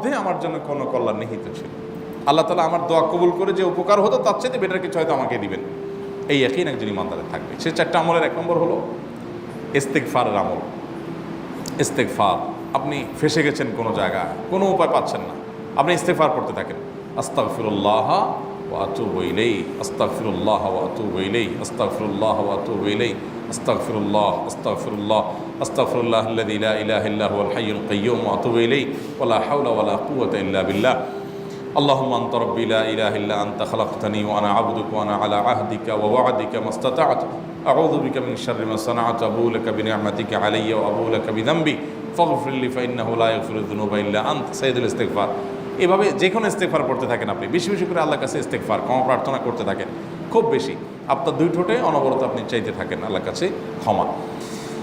মধ্যে আমার জন্য কোনো কল্যাণ নিহিত ছিল। আল্লাহ তালা আমার দোয়া কবুল করে যে উপকার হতো, তার চাইতে বেটার কিছু হয়তো আমাকে দিবেন। এই একই একজন ইমানদারে থাকবে। সে চারটা আমলের এক নম্বর হলো ইস্তেকফারের আমল। ইস্তেকফার আপনি ফেসে গেছেন কোনো জায়গায়, কোনো উপায় পাচ্ছেন না। আপনি ইস্তেকফার করতে থাকেন। আস্তাগফিরুল্লাহ ওয়া আতুবু ইলাইহি, আস্তাগফিরুল্লাহ ওয়া আতুবু ইলাইহি, আস্তাগফিরুল্লাহ ওয়া আতুবু ইলাইহি আস্তাগফিরুল্লাহ আস্তাগফিরুল্লাহ আস্তাগফিরুল্লাহ আল্লাযী লা ইলাহা ইল্লা হুয়াল হাইয়ুল কাইয়্যুম ওয়া আতুবু ইলাইহি ওয়া লা হাওলা ওয়া লা কুওয়াতা ইল্লা বিল্লাহ اللهم انت ربي لا اله الا انت خلقتني وانا عبدك وانا على عهدك ووعدك ما استطعت اعوذ بك من شر ما صنعت ابو لك بنعمتك علي وابو لك بذنبي فاغفر لي فانه لا يغفر الذنوب الا انت سيد الاستغفار এভাবে যে কোনো ইস্তেকফার করতে থাকেন আপনি বেশি বেশি করে আল্লাহর কাছে ইস্তেকফার ক্ষমা প্রার্থনা করতে থাকেন খুব বেশি আপনার দুই ঠোঁটে অনবরত আপনি চাইতে থাকেন আল্লাহর কাছে ক্ষমা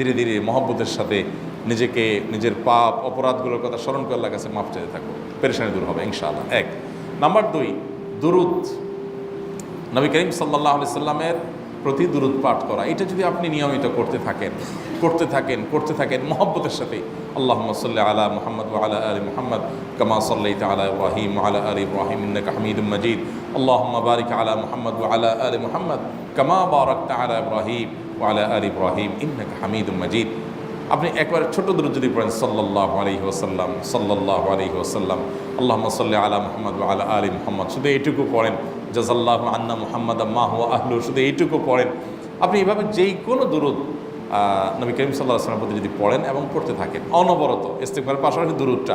ধীরে ধীরে মহব্বতের সাথে নিজেকে, নিজের পাপ, অপরাধগুলোর কথা স্মরণ করে আল্লাহর কাছে মাফ চাইতে থাকব। পেরেশানি দূর হবে, ইনশাআল্লাহ। এক। নাম্বার দুই, দুরুদ। নবী করিম সাল্লাহ আলি সাল্লামের প্রতি দুরুদ পাঠ করা। এটা যদি আপনি নিয়মিত করতে থাকেন করতে থাকেন করতে থাকেন, মহব্বতের সাথে আল্লাহ সাল্লাহ আলা মোহাম্মদ আলা আলী মোহাম্মদ কামা সাল্লাই আলা ইব্রাহিম আলা আলী ইব্রাহিম হামিদুম মজিদ। আল্লাহ বারিক আলা মোহাম্মদ আলা আলী মোহাম্মদ কামা বারাক আলা ইব্রাহিম। আলা আলী ইব্রাহিম ইন্নাকা হামিদুম মজিদ। আপনি একবার ছোট দূর যদি পড়েন সাল্লাহ আলহি ওসাল্লাম সাল্লাহ আলহি ওসাল্লাম আল্লাহ সাল্লি আলা মোহাম্মদ আলা আলী মোহাম্মদ, শুধু এইটুকু পড়েন। জাজাল্লাহ আন্না মোহাম্মদ মাহ আহলু শুধু এইটুকু পড়েন। আপনি এইভাবে যেই কোনো দূরত নবী করিম সাল্লাহ আসলামের প্রতি যদি পড়েন এবং পড়তে থাকেন, অনবরত ইস্তেকবারের পাশাপাশি দুরুদটা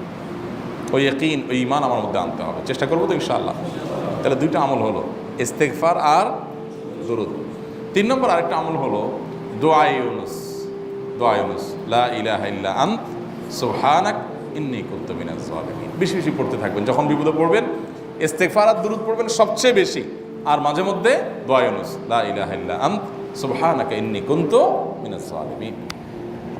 ওই একইন ওই ইমান আমার মধ্যে আনতে হবে। চেষ্টা করব তো ইনশাআল্লাহ। তাহলে দুইটা আমল হলো ইস্তেকফার আর দরুদ। তিন নম্বর আরেকটা আমল হলো, দোয়া ইউনুস। দোয়া লা আন্ত, সুবহানাক ইন্নী কুনতু জালিমিন বেশি বেশি পড়তে থাকবেন, যখন বিপদে পড়বেন, ইস্তেগফার আর দুরূদ পড়বেন সবচেয়ে বেশি। আর মাঝে মধ্যে দোয়া ইউনুস, লা ইল্লা আন্ত, সুবহানাকা ইন্নী কুনতু মিনাজ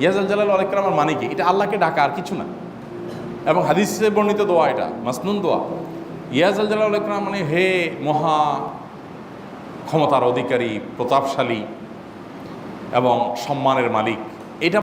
ইয়াজ আল জালাল আমার মানে কি এটা আল্লাহকে ডাকা আর কিছু না। এবং হাদিসে বর্ণিত দোয়া এটা, মাসনুন দোয়া। ইয়াজ আল জালাল আলাইকরাম মানে হে মহা ক্ষমতার অধিকারী, প্রতাপশালী এবং সম্মানের মালিক।